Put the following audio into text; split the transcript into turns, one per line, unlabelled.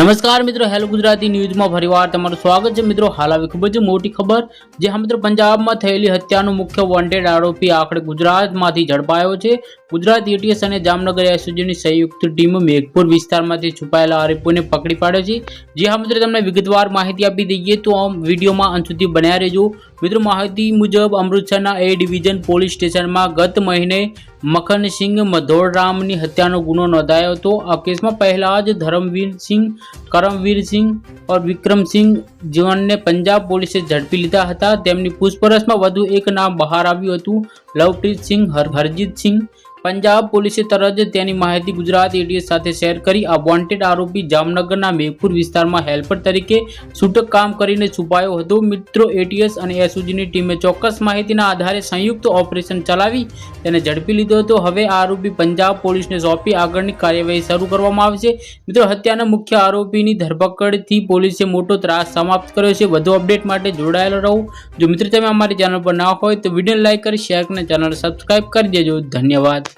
નમસ્કાર મિત્રો, હેલો ગુજરાતી ન્યૂઝમાં ફરીવાર તમારું સ્વાગત છે. મિત્રો, હાલ આવી ખૂબ જ મોટી ખબર જે હા મિત્રો, પંજાબમાં થયેલી હત્યાનો મુખ્ય વોન્ટેડ આરોપી આખરે ગુજરાતમાંથી ઝડપાયો છે. ગુજરાત એટીએસ અને જામનગર એસઓજીની સંયુક્ત ટીમ મેઘપુર વિસ્તારમાંથી છુપાયેલા આરોપીઓને પકડી પાડ્યો છે. જે હા મિત્રો, તમને વિગતવાર માહિતી આપી દઈએ તો આમ વિડીયોમાં અંત સુધી બન્યા રહેજો. મિત્રો, માહિતી મુજબ અમૃતસરના એ ડિવિઝન પોલીસ સ્ટેશનમાં ગત મહિને મખનસિંહ મધોળરામની હત્યાનો ગુનો નોંધાયો હતો. આ કેસમાં પહેલા જ ધરમવીરસિંહ કરમવીરસિંહ ઓર વિક્રમસિંહ જીવનને પંજાબ પોલીસે ઝડપી લીધા હતા. તેમની પૂછપરછમાં વધુ એક નામ બહાર આવ્યું હતું. લવપ્રીતસિંહ હર હરજીતસિંહ પંજાબ પોલીસે તરત જ તેની માહિતી ગુજરાત એટીએસ સાથે શેર કરી. આ વોન્ટેડ આરોપી જામનગરના મેઘપુર વિસ્તારમાં હેલ્પર તરીકે છૂટક કામ કરીને છુપાયો હતો. મિત્રો એટીએસ અને એસઓજીની ટીમે ચોક્કસ માહિતીના આધારે સંયુક્ત ઓપરેશન ચલાવી તેને ઝડપી લીધો હતો. હવે આ આરોપી પંજાબ પોલીસને સોંપી આગળની કાર્યવાહી શરૂ કરવામાં આવશે મિત્રો, હત્યાના મુખ્ય આરોપીની ધરપકડથી પોલીસે મોટો ત્રાસ સમાપ્ત કર્યો છે. વધુ અપડેટ માટે જોડાયેલો રહો. જો મિત્રો, તમે અમારી ચેનલ પર ના હોય તો વીડિયો લાઇક કરી, શેર અને ચેનલ સબસ્ક્રાઈબ કરી દેજો. ધન્યવાદ.